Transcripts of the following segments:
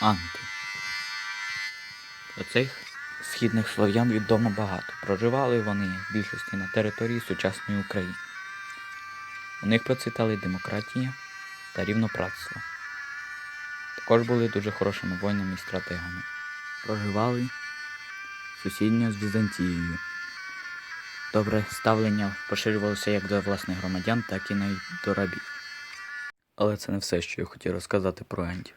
Анти. Про цих східних слов'ян відомо багато. Проживали вони в більшості на території сучасної України. У них процвітали демократія та рівнопратство. Також були дуже хорошими воїнами і стратегами. Проживали сусідньо з Візантією. Добре ставлення поширювалося як до власних громадян, так і навіть до рабів. Але це не все, що я хотів розказати про ентів.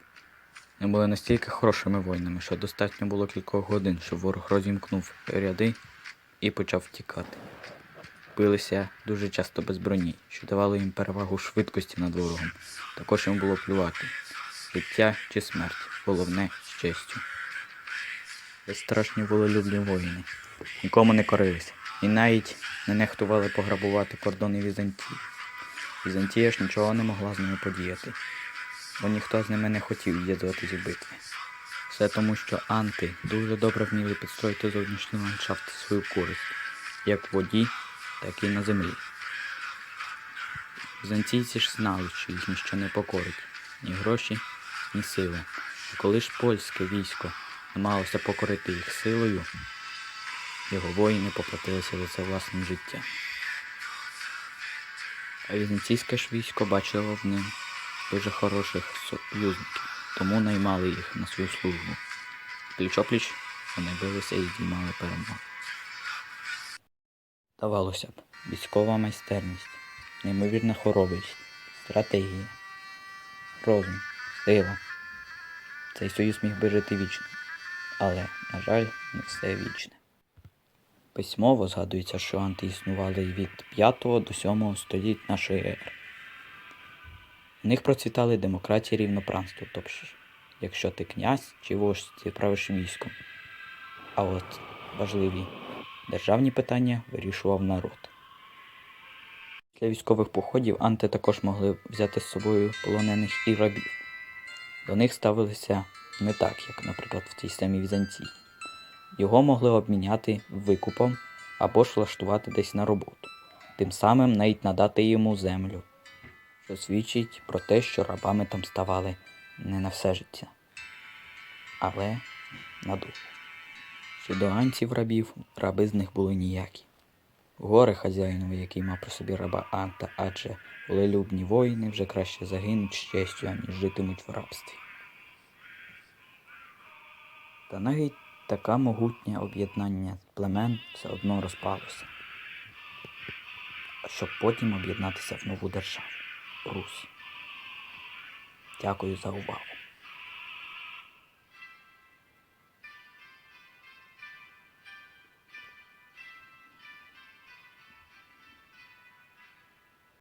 Вони були настільки хорошими воїнами, що достатньо було кількох годин, щоб ворог розімкнув ряди і почав втікати. Билися дуже часто без броні, що давало їм перевагу швидкості над ворогом. Також їм було плювати життя чи смерть, головне з честю. Безстрашні волелюбні воїни, нікому не корилися і навіть не нехтували пограбувати кордони Візантії. Візантія ж нічого не могла з ними подіяти, бо ніхто з ними не хотів єднуватись в битві. Все тому, що анти дуже добре вміли підстроїти зовнішній ландшафт свою користь, як в воді, так і на землі. Візантійці ж знали, що їх ніщо не покорить ні гроші, ні сила. І коли ж польське військо намагалося покорити їх силою, його воїни поплатилися за це власним життям. А візантійське ж військо бачило в ним дуже хороших союзників, тому наймали їх на свою службу. Пліч-опліч вони билися і діймали перемогу. Здавалося б, військова майстерність, неймовірна хоробрість, стратегія, розум, сила. Цей союз міг би жити вічно, але, на жаль, не все вічне. Письмово згадується, що анти існували від 5 до 7 століть нашої ери. У них процвітали демократія рівноправство, тобто, якщо ти князь чи вождь, ти правиш військом. А от важливі державні питання вирішував народ. Для військових походів анти також могли взяти з собою полонених і рабів. До них ставилися не так, як, наприклад, в тій самій Візантії. Його могли обміняти викупом або ж влаштувати десь на роботу, тим самим навіть надати йому землю, що свідчить про те, що рабами там ставали не на все життя, але на надовго. Щодо анців рабів, раби з них були ніякі. Горе хазяїнові, який мав при собі раба Анта, адже волелюбні воїни вже краще загинуть з честю, аніж житимуть в рабстві. Та навіть таке могутнє об'єднання племен все одно розпалося, щоб потім об'єднатися в нову державу Русь. Дякую за увагу.